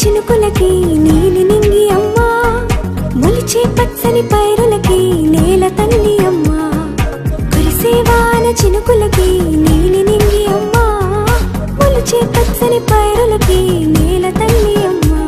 చినుకులకి నీలి నింగి అమ్మా. మొలిచే పచ్చని పైరులకి నేల తల్లి అమ్మా. కురిసేవాన చినుకులకి నీలి నింగి అమ్మా. మొలిచే పచ్చని పైరులకి నేల తల్లి అమ్మా.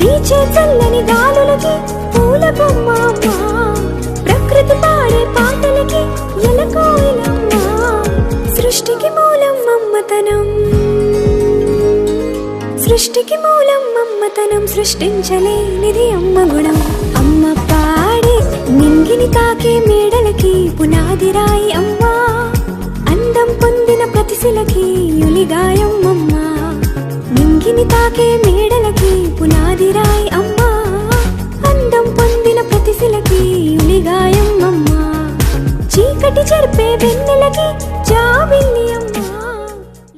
వీచే చల్లని గాలులకి సృష్టికి మూలం అమ్మతనం సృష్టించలేనిది అమ్మ గుణం. అమ్మ పాడే నింగిని తాకే మేడలకి పునాది రాయి అమ్మ. అందం పొందిన ప్రతిశిలకి యులిగాయం యులిగాయమ్మమ్మ నింగిని తాకే మేడలకి పునాది రాయి అమ్మ. అందం పొందిన ప్రతిశిలకి యులిగాయం యులిగాయమ్మమ్మ చీకటి జరిపే వెన్నెలకి జాబిల్లి